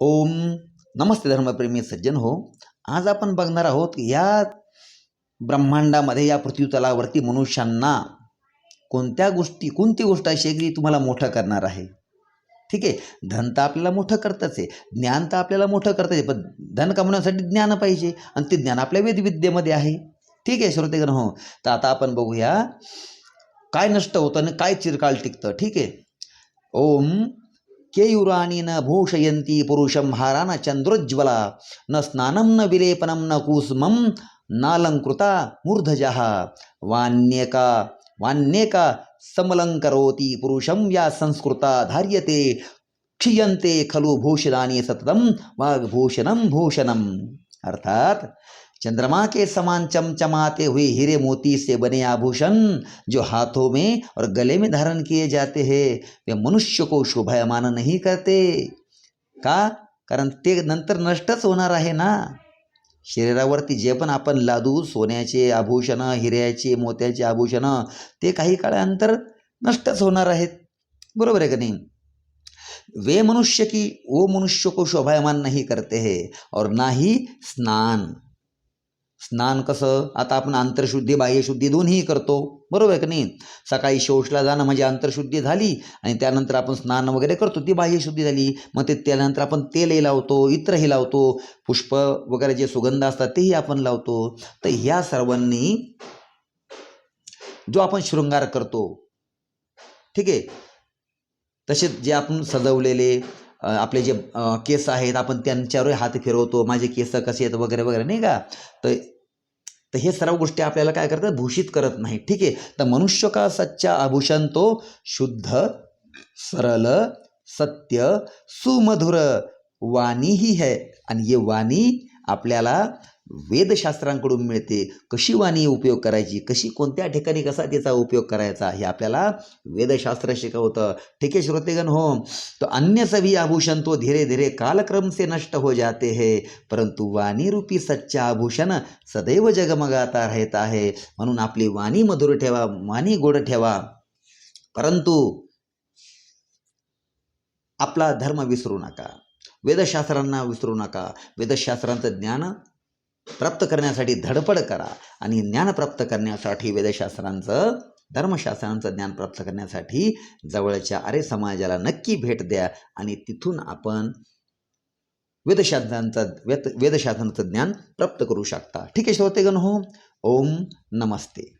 ओम नमस्ते धर्मप्रेमी सज्जन हो. आज आपण बघणार आहोत या ब्रह्मांडामध्ये या पृथ्वीतलावरती मनुष्यांना कोणत्या गोष्टी कोणती गोष्ट अशी आहे की तुम्हाला मोठं करणार आहे? ठीक आहे? धन तर आपल्याला मोठं करतच आहे. ज्ञान तर आपल्याला मोठं करतच आहे. पण धन कमवण्यासाठी ज्ञान पाहिजे आणि ते ज्ञान आपल्या वेदविद्येमध्ये आहे. ठीक आहे श्रोतेगण हो. तर आता आपण बघूया काय नष्ट होतं आणि काय चिरकाल टिकतं. ठीक आहे? ओम केयुराणी न भूषयंती पुरुषं हारान चंद्रोज्ज्वला न स्नानं न विलेपनं न कूष्मं नालङ्कृता मूर्धजः। वान्येका वान्येका समलङ्करोति पुरुषं या संस्कृता धार्यते क्षीयन्ते खलु भूषणानि सततं वाग्भूषणं भूषणम। अर्थात चंद्रमा के समान चमचमाते हुए हीरे मोती से बने आभूषण जो हाथों में और गले में धारण किए जाते हैं वे मनुष्य को शोभायमान नहीं करते। का? कारण ते नंतर नष्टच होणार आहे ना? शरीरावरती जे पण आपण लादू सोन्याचे आभूषणं हिऱ्याचे मोत्याचे आभूषणं ते काही काळानंतर नष्टच होणार आहेत. बरोबर आहे का नाही? वे मनुष्य की वो मनुष्य को शोभायमान नहीं करते हैं और ना ही स्नान. स्नान कसं? आता आपण अंतरशुद्धी बाह्यशुद्धी दोन्ही करतो. बरोबर आहे का नाही? सकाळी शौचला जाणं म्हणजे अंतरशुद्धी झाली आणि त्यानंतर आपण स्नान वगैरे करतो. ती बाह्यशुद्धी झाली. मग ते त्यानंतर आपण तेलही लावतो इत्रही लावतो. पुष्प वगैरे जे सुगंध असतात तेही आपण लावतो. तर ह्या सर्वांनी जो आपण शृंगार करतो ठीक आहे? तसेच जे आपण सजवलेले आपले जे केस आहेत आपण त्यांच्यावरही हात फिरवतो माझे केस कसे आहेत वगैरे वगैरे नाही का? तर तर हे सर्व गोष्टी आपल्याला काय करतात? भूषित करत नाही ठीक आहे? तर मनुष्य का सच्चा आभूषण तो? शुद्ध सरल सत्य सुमधुर वाणी ही. है आणि ये वाणी आपल्याला वेदशास्त्रांकडून मिळते. कशी वाणी उपयोग करायची? कशी कोणत्या ठिकाणी कसा त्याचा उपयोग करायचा? हे आपल्याला वेदशास्त्र शिकवतं. ठीक आहे श्रोतेगण हो. तो अन्य सभी आभूषण तो धीरे धीरे कालक्रम से नष्ट हो जाते हैं. परंतु वाणी रूपी सच्चा आभूषण सदैव जगमगाता राहत आहे म्हणून आपली वाणी मधुर ठेवा वाणी गोड ठेवा. परंतु आपला धर्म विसरू नका. वेदशास्त्रांना विसरू नका. वेदशास्त्रांचं ज्ञान प्राप्त करण्यासाठी धडपड करा आणि ज्ञान प्राप्त करण्यासाठी वेदशास्त्रांचं धर्मशास्त्रांचं ज्ञान प्राप्त करण्यासाठी जवळच्या आर्य समाजाला नक्की भेट द्या आणि तिथून आपण वेदशास्त्रांचं वेद वेदशास्त्रांचं ज्ञान प्राप्त करू शकता. ठीक आहे श्रोतेगण हो ओम नमस्ते.